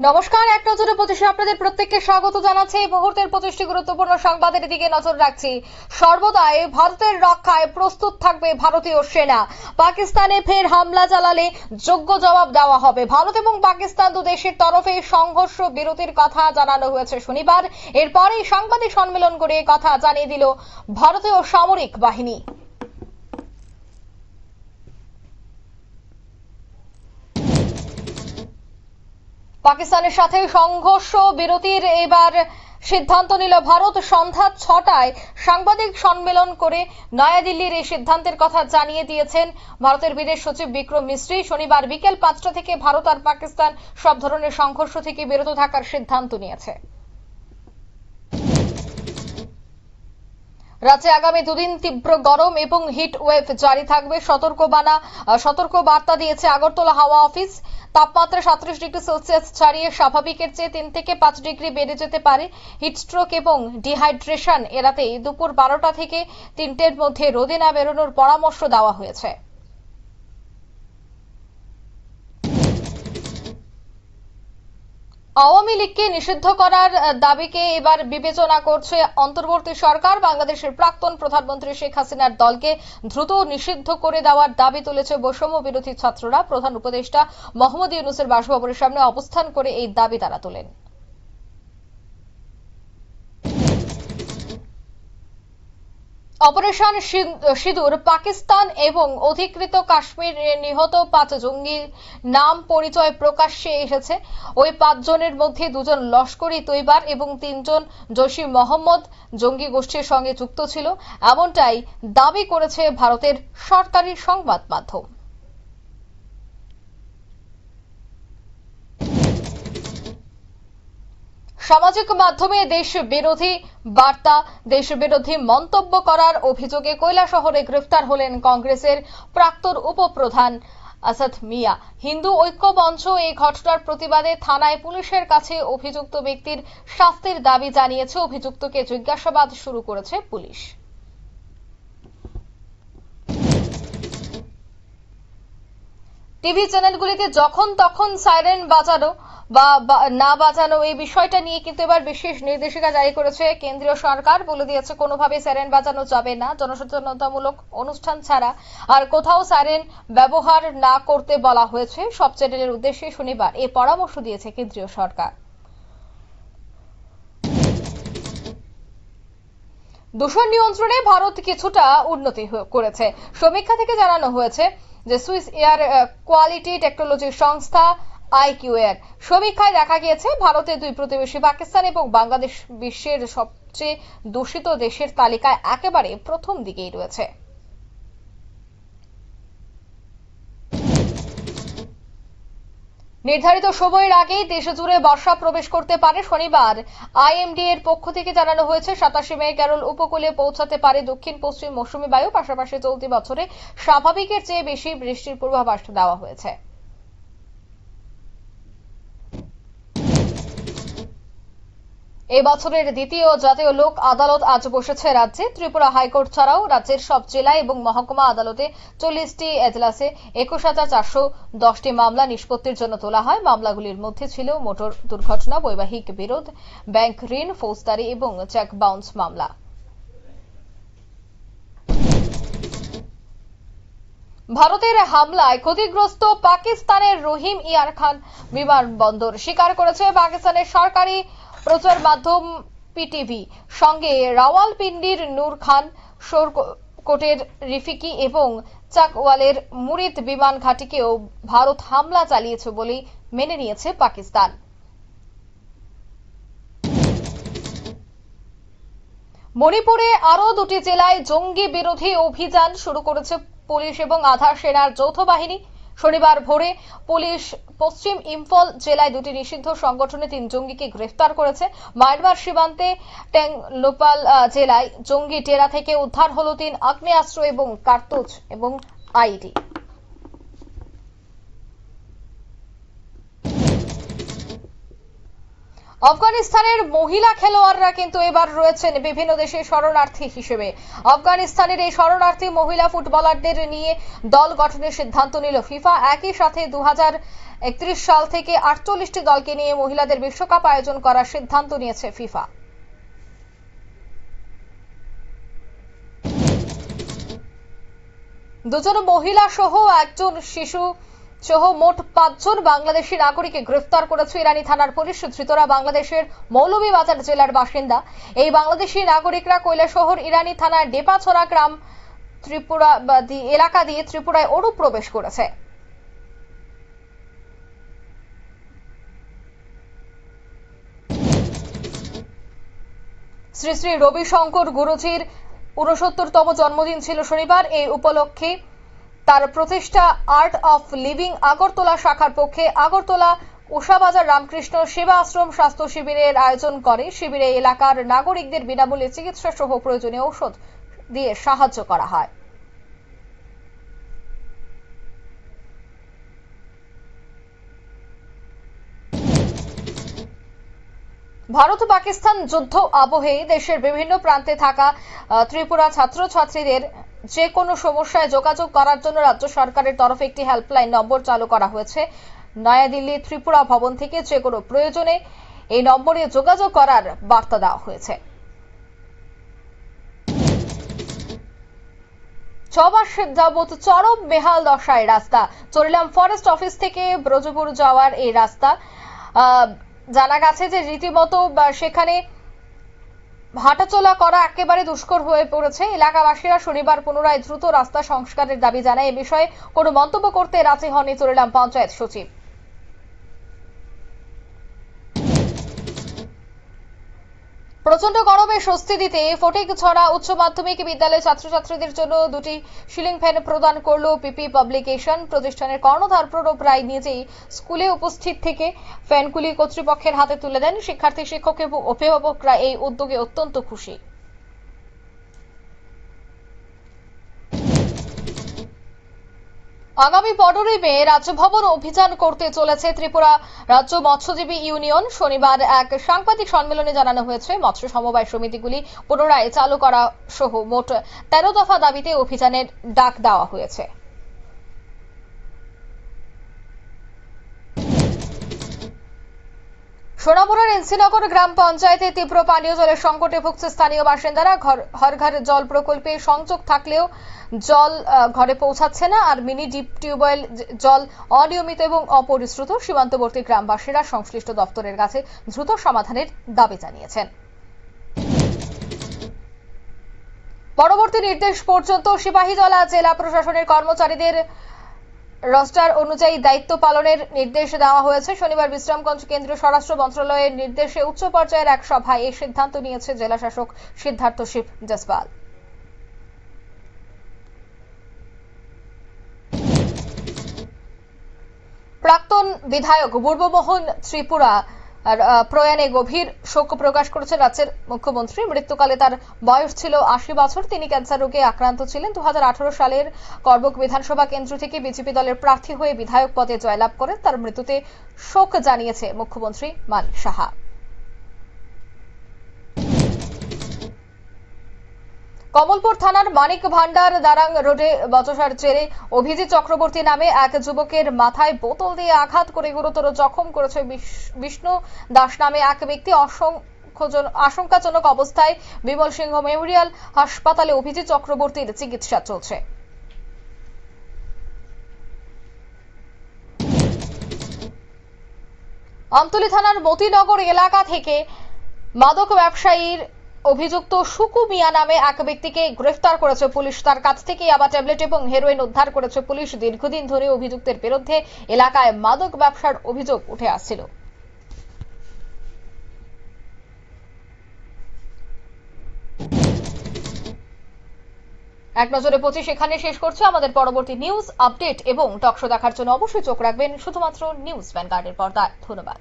নমস্কার, এক নজরে পঁচিশে আপনাদের প্রত্যেককে স্বাগত জানাচ্ছি। এই মুহূর্তের পঁচিশটি গুরুত্বপূর্ণ সংবাদের দিকে নজর রাখছি। সর্বদাই ভারতের রক্ষায় প্রস্তুত থাকবে ভারতীয় সেনা। পাকিস্তানে ফের হামলা চালালে যোগ্য জবাব দেওয়া হবে। ভারত এবং পাকিস্তান দু দেশের তরফে সংঘর্ষ বিরতির কথা জানানো হয়েছে শনিবার। এরপরেই সাংবাদিক সম্মেলন করে কথা জানিয়ে দিল ভারতীয় সামরিক বাহিনী। পাকিস্তানের সাথে সংঘর্ষ, বিরতির এবার সিদ্ধান্ত নিল ভারত। সন্ধ্যা ছটায় সাংবাদিক সম্মেলন করে নয়াদিল্লির এই সিদ্ধান্তের কথা জানিয়ে দিয়েছেন ভারতের বিদেশ সচিব বিক্রম মিশ্রী শনিবার বিকেল পাঁচটা থেকে ভারত আর পাকিস্তান সব ধরনের সংঘর্ষ থেকে বিরত থাকার সিদ্ধান্ত নিয়েছে। রাজ্যে আগামী দুদিন তীব্র গরম এবং হিট ওয়েভ জারি থাকবে। সতর্কবানা সতর্ক বার্তা দিয়েছে আগরতলা হাওয়া অফিস। তাপমাত্রা সাত্রিশ ডিগ্রি সেলসিয়াস ছাড়িয়ে স্বাভাবিকের চেয়ে তিন থেকে পাঁচ ডিগ্রি বেড়ে যেতে পারে। হিটস্ট্রোক এবং ডিহাইড্রেশন এড়াতে দুপুর বারোটা থেকে তিনটের মধ্যে রোদে না বেরোনোর পরামর্শ দেওয়া হয়েছে। আওয়ামী লীগকে নিষিদ্ধ করার দাবিকে এবার বিবেচনা করছে অন্তর্বর্তী সরকার। বাংলাদেশের প্রাক্তন প্রধানমন্ত্রী শেখ হাসিনার দলকে দ্রুত নিষিদ্ধ করে দেওয়ার দাবি তুলেছে বৈষম্য বিরোধী ছাত্ররা। প্রধান উপদেষ্টা মোহাম্মদ ইউনুসের বাসভবনের সামনে অবস্থান করে এই দাবি তারা তোলেন। অপারেশন সিঁদুর পাকিস্তান এবং অধিকৃত কাশ্মীরে নিহত পাঁচ জঙ্গির নাম পরিচয় প্রকাশ্যে এসেছে। ওই পাঁচজনের মধ্যে দুজন লস্করি তৈবার এবং তিনজন জসি মোহাম্মদ জঙ্গি গোষ্ঠীর সঙ্গে যুক্ত ছিল। এমনটাই দাবি করেছে ভারতের সরকারি সংবাদ মাধ্যম। সামাজিক মাধ্যমে দেশ বিরোধী বার্তা দেশ বিরোধী মন্তব্য করার অভিযোগে কৈলা শহরে গ্রেফতার হলেন কংগ্রেসের প্রাক্তন উপপ্রধান আসাদ মিয়া। হিন্দু ঐক্য মঞ্চ এই ঘটনার প্রতিবাদে থানায় পুলিশের কাছে অভিযুক্ত ব্যক্তির শাস্তির দাবি জানিয়েছে। অভিযুক্তকে জিজ্ঞাসাবাদ শুরু করেছে পুলিশ। টিভি চ্যানেলগুলিতে যখন তখন সাইরেন বাজানো বা না বাজানো এই বিষয়টা নিয়ে কিন্তু এবার বিশেষ নির্দেশিকা জারি করেছে কেন্দ্রীয় সরকার। বলে দিয়েছে কোনোভাবে সাইরেন বাজানো যাবে না। জনসচেতনতামূলক অনুষ্ঠান ছাড়া আর কোথাও সাইরেন ব্যবহার না করতে বলা হয়েছে। সব চ্যানেলের উদ্দেশ্যে শনিবার এই পরামর্শ দিয়েছে কেন্দ্রীয় সরকার। দূষণ নিয়ন্ত্রণে ভারত কিছুটা উন্নতি করেছে। সমীক্ষা থেকে জানানো হয়েছে যে, সুইস এয়ার কোয়ালিটি টেকনোলজি সংস্থা আইকিউএর সমীক্ষায় দেখা গিয়েছে ভারতের দুই প্রতিবেশী, পাকিস্তান এবং বাংলাদেশ বিশ্বের সবচেয়ে দূষিত দেশের তালিকায় একেবারে প্রথম দিকেই রয়েছে। নির্ধারিত সময়ের আগেই দেশ জুড়ে বর্ষা প্রবেশ করতে পারে শনিবার। আইএমডি এর পক্ষ থেকে জানানো হয়েছে, সাতাশে মে কেরল উপকূলে পৌঁছাতে পারে দক্ষিণ পশ্চিম মৌসুমী বায়ু, পাশাপাশি চলতি বছরে স্বাভাবিকের চেয়ে বেশি বৃষ্টির পূর্বাভাস দেওয়া হয়েছে। এই বছরের দ্বিতীয় জাতীয় লোক আদালত আজ বসেছে রাজ্যে। ত্রিপুরা হাইকোর্ট ছাড়াও রাজ্যের সব জেলা এবং মহকুমা আদালতে চল্লিশটি এজলাসে একুশ হাজার চারশো দশটি মামলা নিষ্পত্তির জন্য তোলা হয়। মামলাগুলির মধ্যে ছিল মোটর দুর্ঘটনা, বৈবাহিক বিরোধ, ব্যাংক ঋণ, ফৌজদারি এবং চেক বাউন্স মামলা। ভারতের হামলায় ক্ষতিগ্রস্ত পাকিস্তানের রহিম ইয়ার খান বিমানবন্দর স্বীকার করেছে পাকিস্তানের সরকারি প্রচার মাধ্যম পিটিভি। সঙ্গে রাওয়ালপিন্ডির নূর খান শোরকোটের রিফিকি এবং চাকওয়ালের মুরিদ বিমান ঘাঁটিকেও ভারত হামলা চালিয়েছে বলে মেনে নিয়েছে পাকিস্তান। মণিপুরে আরও দুটি জেলায় জঙ্গি বিরোধী অভিযান শুরু করেছে পুলিশ এবং আধার সেনার যৌথ বাহিনী। শনিবার ভোরে পুলিশ পশ্চিম ইম্ফল জেলায় দুটি নিষিদ্ধ সংগঠনে তিন জঙ্গিকে গ্রেফতার করেছে। মায়ানমার সীমান্তে ট্যাংলোপাল আহ, জেলায় জঙ্গি টেরা থেকে উদ্ধার হলো তিন আগ্নেয়াস্ত্র এবং কার্তুজ এবং আইডি। আফগানিস্তানের মহিলা খেলোয়াড়রা কিন্তু এবার রয়েছেন বিভিন্ন দেশে শরণার্থী হিসেবে। আফগানিস্তানের এই শরণার্থী মহিলা ফুটবলারদের নিয়ে দল গঠনের সিদ্ধান্ত নিল ফিফা। একই সাথে দু সাল থেকে আটচল্লিশটি দলকে নিয়ে মহিলাদের বিশ্বকাপ আয়োজন করার সিদ্ধান্ত নিয়েছে ফিফা। দুজন মহিলা সহ একজন শিশু সহ মোট পাঁচজন বাংলাদেশি নাগরিককে গ্রেফতার করেছে ইরানি থানার পুলিশ। ধৃতরা বাংলাদেশের মৌলভীবাজার জেলার বাসিন্দা। এই বাংলাদেশি নাগরিকরা কৈলাসহর ইরানি থানার ডেপাছড়া গ্রাম ত্রিপুরা এলাকা দিয়ে ত্রিপুরায় অনুপ্রবেশ করেছে। শ্রী শ্রী রবিশঙ্কর গুরুজির উনসত্তরতম জন্মদিন ছিল শনিবার। এই উপলক্ষে তার প্রতিষ্ঠা আর্ট অফ লিভিং আগরতলা শাখার পক্ষে আগরতলা উষাবাজার রামকৃষ্ণ সেবা আশ্রম স্বাস্থ্য শিবিরের আয়োজন করে। শিবিরে এলাকার নাগরিকদের বিনামূল্যে চিকিৎসা সহ প্রয়োজনীয় ঔষধ দিয়ে সাহায্য করা হয়। ভারত পাকিস্তান যুদ্ধ আবহে দেশের বিভিন্ন প্রান্তে থাকা ত্রিপুরা ছাত্রছাত্রীদের যে কোনো সমস্যায় যোগাযোগ করার জন্য রাজ্য সরকারের তরফে একটি হেল্পলাইন নম্বর চালু করা হয়েছে। নয়াদিল্লি ত্রিপুরা ভবন থেকে যে কোনো প্রয়োজনে এই নম্বরে যোগাযোগ করার বার্তা দেওয়া হয়েছে। ছ মাস যাবৎ চরম বেহাল দশায় রাস্তা। চলিলাম ফরেস্ট অফিস থেকে ব্রজপুর যাওয়ার এই রাস্তা। জানা গেছে যে রীতিমতো সেখানে হাঁটাচলা করা একেবারে দুষ্কর হয়ে পড়েছে। এলাকাবাসীরা শনিবার পুনরায় দ্রুত রাস্তা সংস্কারের দাবি জানায়। এ বিষয়ে কোনো মন্তব্য করতে রাজি হননি চলিলাম পঞ্চায়েত সচিব। প্রচণ্ড গরমে স্বস্তি দিতে ফটিক ছড়া উচ্চ মাধ্যমিক বিদ্যালয়ের ছাত্রছাত্রীদের জন্য দুটি সিলিং ফ্যান প্রদান করল পিপি পাবলিকেশন। প্রতিষ্ঠানের কর্ণধার প্রণব রায় নিজেই স্কুলে উপস্থিত থেকে ফ্যানগুলি কর্তৃপক্ষের হাতে তুলে দেন। শিক্ষার্থী, শিক্ষক এবং অভিভাবকরা এই উদ্যোগে অত্যন্ত খুশি। আগামী পনেরোই মে রাজ্যভবন অভিযান করতে চলেছে ত্রিপুরা রাজ্য মৎস্যজীবী ইউনিয়ন। শনিবার এক সাংবাদিক সম্মেলনে জানানো হয়েছে, মৎস্য সমবায় সমিতিগুলি পুনরায় চালু করা সহ মোট তেরো দফা দাবিতে অভিযানের ডাক দেওয়া হয়েছে। সোনামুড়ার এনসিনগর গ্রাম পঞ্চায়েতে তীব্র পানীয় জলের সংকটে ভুগছে স্থানীয় বাসিন্দারা। ঘর ঘর জল প্রকল্পে সংযোগ থাকলেও জল ঘরে পৌঁছাচ্ছে না আর মিনি ডিপ টিউবওয়েল জল অনিয়মিত এবং অপরিশ্রুত সীমান্তবর্তী গ্রামবাসীরা সংশ্লিষ্ট দপ্তরের কাছে দ্রুত সমাধানের দাবি জানিয়েছেন। পরবর্তী নির্দেশ পর্যন্ত সিপাহীজলা জেলা প্রশাসনের কর্মচারীদের রস্টার অনুযায়ী দায়িত্ব পালনের নির্দেশ দেওয়া হয়েছে। শনিবার বিশ্রামগঞ্জ কেন্দ্রীয় স্বরাষ্ট্র মন্ত্রণালয়ের নির্দেশে উচ্চ পর্যায়ের এক সভায় এই সিদ্ধান্ত নিয়েছে জেলা শাসক সিদ্ধার্থ শিব জসপাল প্রাক্তন বিধায়ক পূর্বমোহন ত্রিপুরা প্রয়াণে গভীর শোক প্রকাশ করেছে রাজ্যের মুখ্যমন্ত্রী। মৃত্যুকালে তার বয়স ছিল আশি বছর। তিনি ক্যান্সার রোগে আক্রান্ত ছিলেন। দু হাজার আঠারো সালের করবক বিধানসভা কেন্দ্র থেকে বিজেপি দলের প্রার্থী হয়ে বিধায়ক পদে জয়লাভ করেন। তার মৃত্যুতে শোক জানিয়েছে মুখ্যমন্ত্রী মান সাহা। কমলপুর থানার মানিক ভান্ডার দারাং রোডে বচসার জেরে অভিজিৎ চক্রবর্তী নামে এক যুবকের মাথায় বোতল দিয়ে আঘাত করে গুরুতর জখম করেছে বিষ্ণু দাস নামে এক ব্যক্তি। অসংখ্যজন- আশঙ্কাজনক অবস্থায় বিমল সিংহ মেমোরিয়াল হাসপাতালে অভিজিৎ চক্রবর্তীর চিকিৎসা চলছে। আমতলী থানার মতিনগর এলাকা থেকে মাদক ব্যবসায়ীর অভিযুক্ত সুকু মিয়া নামে এক ব্যক্তিকে গ্রেফতার করেছে পুলিশ। তার কাছ থেকে আবার ট্যাবলেট এবং হেরোইন উদ্ধার করেছে পুলিশ। দীর্ঘদিন ধরে অভিযুক্তের বিরুদ্ধে এলাকায় মাদক ব্যবসার অভিযোগ উঠে আসছিল। এক নজরে পঁচিশ এখানে শেষ করছে আমাদের পরবর্তী নিউজ আপডেট এবং টকশো দেখার জন্য অবশ্যই চোখ রাখবেন। শুধুমাত্র নিউজ ভ্যানগার্ডের পর্দায়। ধন্যবাদ।